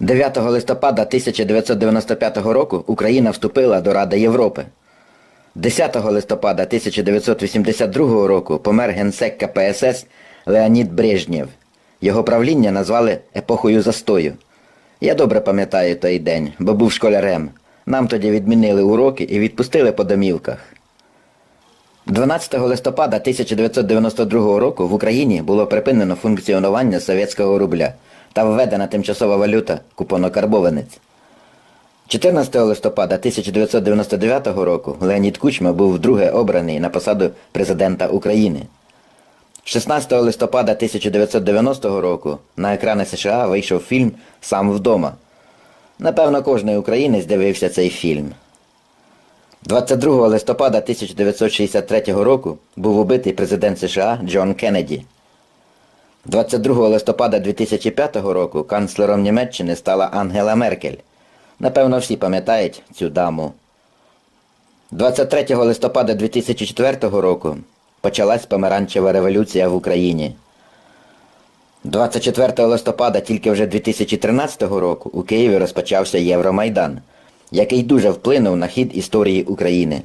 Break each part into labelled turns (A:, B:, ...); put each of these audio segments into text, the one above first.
A: 9 листопада 1995 року Україна вступила до Ради Європи. 10 листопада 1982 року помер генсек КПСС Леонід Брежнєв. Його правління назвали епохою застою. Я добре пам'ятаю той день, бо був школярем. Нам тоді відмінили уроки і відпустили по домівках. 12 листопада 1992 року в Україні було припинено функціонування совєтського рубля та введена тимчасова валюта купонокарбованець. 14 листопада 1999 року Леонід Кучма був вдруге обраний на посаду президента України. 16 листопада 1990 року на екрани США вийшов фільм Сам вдома. Напевно, кожний українець дивився цей фільм. 22 листопада 1963 року був убитий президент США Джон Кеннеді. 22 листопада 2005 року канцлером Німеччини стала Ангела Меркель. Напевно, всі пам'ятають цю даму. 23 листопада 2004 року почалась помаранчева революція в Україні. 24 листопада тільки вже 2013 року у Києві розпочався Євромайдан, який дуже вплинув на хід історії України.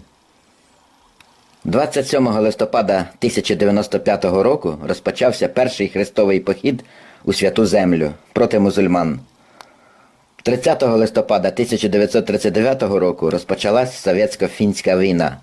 A: 27 листопада 1095 року розпочався перший хрестовий похід у Святу Землю проти мусульман. 30 листопада 1939 року розпочалась Совєтсько-фінська війна.